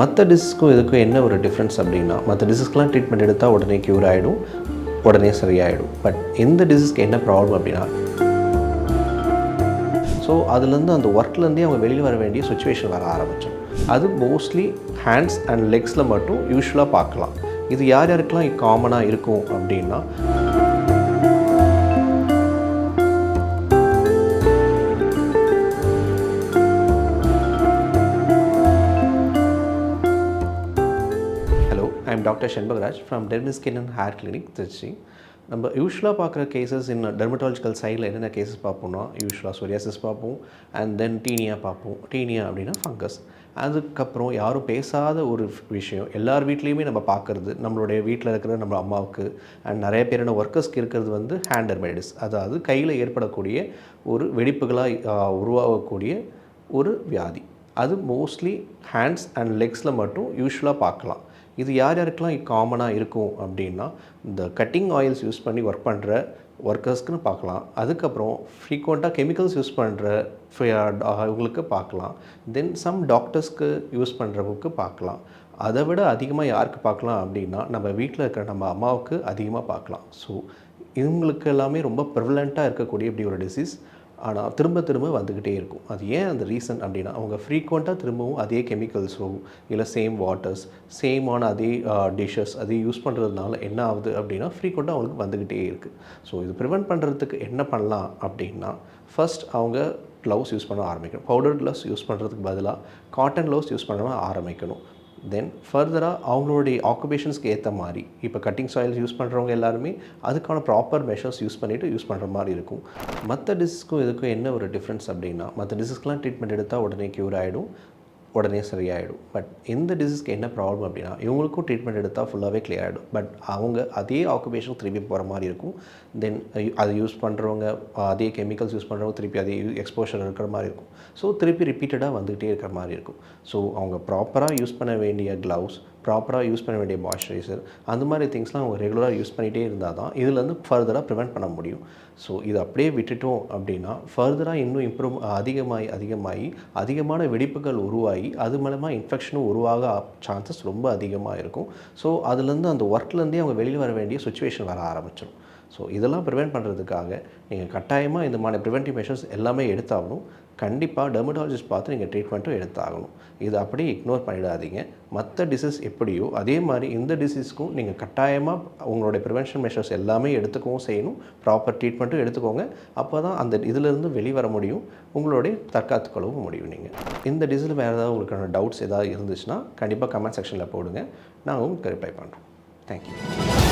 மற்ற டிஸ்க்கும் இதுக்கும் என்ன ஒரு டிஃப்ரென்ஸ் அப்படின்னா மற்ற டிசீஸ்க்கெலாம் ட்ரீட்மெண்ட் எடுத்தால் உடனே க்யூர் ஆகிடும் உடனே சரியாயிடும். பட் இந்த டிசீஸ்க்கு என்ன ப்ராப்ளம் அப்படின்னா ஸோ அதுலேருந்து அந்த ஒர்க்லேருந்தே அவங்க வெளியில் வர வேண்டிய சுச்சுவேஷன் வர ஆரம்பித்தோம் அது மோஸ்ட்லி ஹேண்ட்ஸ் அண்ட் லெக்ஸில் மட்டும் யூஸ்வலாக பார்க்கலாம். இது யார் யாருக்கெல்லாம் காமனாக இருக்கும் அப்படின்னா hello doctor Shenbagaraj from Dermis skin and hair clinic Trichy நம்ம யூஸ்வலாக பார்க்குற கேசஸ் இன் டெர்மட்டாலஜிக்கல் சைடில் என்னென்ன கேசஸ் பார்ப்போம்னா யூஸ்வலாக சொரியாசிஸ் பார்ப்போம் அண்ட் தென் டீனியா பார்ப்போம். டீனியா அப்படின்னா ஃபங்கஸ் அதுக்கப்புறம் யாரும் பேசாத ஒரு விஷயம் எல்லார் வீட்லேயுமே நம்ம பார்க்குறது நம்மளுடைய வீட்டில் இருக்கிற நம்ம அம்மாவுக்கு அண்ட் நிறைய பேரான ஒர்க்கர்ஸ்க்கு இருக்கிறது வந்து ஹேண்டர்மேடிஸ் அதாவது கையில் ஏற்படக்கூடிய ஒரு வெடிப்புகளாக உருவாகக்கூடிய ஒரு வியாதி. அது மோஸ்ட்லி ஹேண்ட்ஸ் அண்ட் லெக்ஸில் மட்டும் யூஸ்வலாக பார்க்கலாம். இது யார் யாருக்கெல்லாம் காமனாக இருக்கும் அப்படின்னா இந்த கட்டிங் ஆயில்ஸ் யூஸ் பண்ணி ஒர்க் பண்ணுற ஒர்க்கர்ஸ்க்குன்னு பார்க்கலாம். அதுக்கப்புறம் ஃப்ரீக்வெண்ட்டாக கெமிக்கல்ஸ் யூஸ் பண்ணுற இவங்களுக்கு பார்க்கலாம். தென் சம் டாக்டர்ஸ்க்கு யூஸ் பண்ணுறவங்களுக்கு பார்க்கலாம். அதை விட அதிகமாக யாருக்கு பார்க்கலாம் அப்படின்னா நம்ம வீட்டில் இருக்கிற நம்ம அம்மாவுக்கு அதிகமாக பார்க்கலாம். ஸோ இவங்களுக்கு எல்லாமே ரொம்ப ப்ரிவலண்ட்டாக இருக்கக்கூடிய இப்படி ஒரு டிசீஸ் ஆனால் திரும்ப திரும்ப வந்துக்கிட்டே இருக்கும். அது ஏன் அந்த ரீசன் அப்படின்னா அவங்க ஃப்ரீக்வெண்ட்டாக திரும்பவும் அதே கெமிக்கல்ஸோ இல்லை சேம் வாட்டர்ஸ் சேமான அதே டிஷ்ஷஸ் அதே யூஸ் பண்ணுறதுனால என்ன ஆகுது அப்படின்னா ஃப்ரீக்வெண்ட்டாக அவங்களுக்கு வந்துக்கிட்டே இருக்குது ஸோ இது ப்ரிவெண்ட் பண்ணுறதுக்கு என்ன பண்ணலாம் அப்படின்னா ஃபஸ்ட் அவங்க க்ளவுஸ் யூஸ் பண்ண ஆரம்பிக்கணும். பவுடர் க்ளவுஸ் யூஸ் பண்ணுறதுக்கு பதிலாக காட்டன் க்ளவுஸ் யூஸ் பண்ண ஆரம்பிக்கணும். தென் ஃபர்தராக அவங்களுடைய ஆக்குபேஷன்ஸ்க்கு ஏற்ற மாதிரி இப்போ கட்டிங் சாயில்ஸ் யூஸ் பண்ணுறவங்க எல்லாருமே அதுக்கான ப்ராப்பர் மெஷர்ஸ் யூஸ் பண்ணிவிட்டு யூஸ் பண்ணுற மாதிரி இருக்கும். மற்ற டிசீஸ்க்கும் இதுக்கும் என்ன ஒரு டிஃப்ரென்ஸ் அப்படின்னா மற்ற டிசீஸ்க்கெலாம் ட்ரீட்மெண்ட் எடுத்தால் உடனே க்யூர் ஆகிடும் உடனே சரியாயிடும். பட் இந்த டிசீஸ்க்கு என்ன ப்ராப்ளம் அப்படின்னா இவங்களுக்கும் ட்ரீட்மெண்ட் எடுத்தால் ஃபுல்லாகவே கிளியர் ஆகிடும் பட் அவங்க அதே ஆக்குபேஷன் திருப்பி போகிற மாதிரி இருக்கும். தென் அதை யூஸ் பண்ணுறவங்க அதே கெமிக்கல்ஸ் யூஸ் பண்ணுறவங்க திருப்பி அதே எக்ஸ்போஷர் இருக்கிற மாதிரி இருக்கும். ஸோ திருப்பி ரிப்பீட்டடாக வந்துகிட்டே இருக்கிற மாதிரி இருக்கும். ஸோ அவங்க ப்ராப்பராக யூஸ் பண்ண வேண்டிய க்ளவுஸ் ப்ராப்பராக யூஸ் பண்ண வேண்டிய மாய்ஸ்சரைசர் அந்த மாதிரி திங்ஸ்லாம் அவங்க ரெகுலராக யூஸ் பண்ணிகிட்டே இருந்தால் தான் இதுலேருந்து ஃபர்தராக ப்ரிவெண்ட் பண்ண முடியும். ஸோ இது அப்படியே விட்டுட்டோம் அப்படின்னா ஃபர்தராக இன்னும் இம்ப்ரூவ் அதிகமாகி அதிகமாகி அதிகமான வெடிப்புகள் உருவாகி அது மூலமாக இன்ஃபெக்ஷனும் உருவாக சான்சஸ் ரொம்ப அதிகமாக இருக்கும். ஸோ அதுலேருந்து அந்த ஒர்க்லேருந்தே அவங்க வெளியில் வர வேண்டிய சுச்சுவேஷன் வர ஆரம்பிச்சிடும். ஸோ இதெல்லாம் ப்ரிவெண்ட் பண்ணுறதுக்காக நீங்கள் கட்டாயமாக இந்த மாதிரி ப்ரிவென்டிவ் மெஷர்ஸ் எல்லாமே எடுத்தாகணும். கண்டிப்பாக டெர்மடாலஜிஸ்ட் பார்த்து நீங்கள் ட்ரீட்மெண்ட்டும் எடுத்தாகணும். இதை அப்படியே இக்னோர் பண்ணிடாதீங்க. மற்ற டிசீஸ் எப்படியோ அதே மாதிரி இந்த டிசீஸ்க்கும் நீங்கள் கட்டாயமாக உங்களுடைய ப்ரிவென்ஷன் மெஷர்ஸ் எல்லாமே எடுத்துக்கவும் செய்யணும். ப்ராப்பர் ட்ரீட்மெண்ட்டும் எடுத்துக்கோங்க. அப்போ தான் அந்த இதிலிருந்து வெளிவர முடியும். உங்களுடைய தற்காத்துக்கொள்ளவும் முடியும் நீங்கள் இந்த டிசீஸில் வேறு ஏதாவது உங்களுக்கான டவுட்ஸ் ஏதாவது இருந்துச்சுன்னா கண்டிப்பாக கமெண்ட் செக்ஷனில் போடுங்க. நாங்கள் உங்களுக்கு ரிப்ளை பண்ணுறோம் தேங்க்யூ